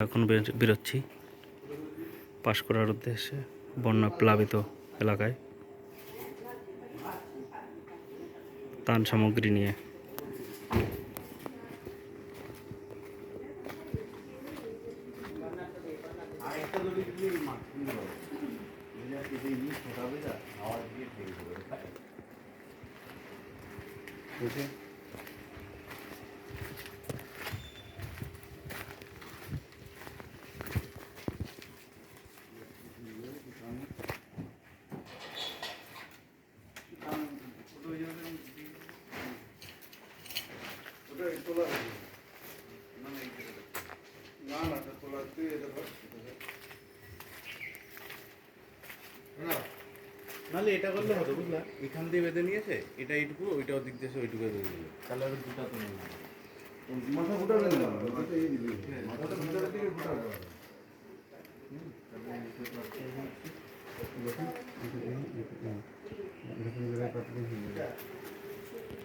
এখন বেরোচ্ছি পাশ করার উদ্দেশ্যে বন্যা প্লাবিত এলাকায় ত্রাণ সামগ্রী নিয়ে। নাহলে এটা করলে হতো বুঝলা? এখান দিয়ে বেঁধে নিয়েছে এটা এইটুকু ওইটা ওদিক দিয়ে ওইটুকু বেঁধে দিল। তাহলে আর দুটা তো নেই। মাথা ফুটাবে না। মাথাটা দিবে মাথাটা ভিতরের ফুটাবে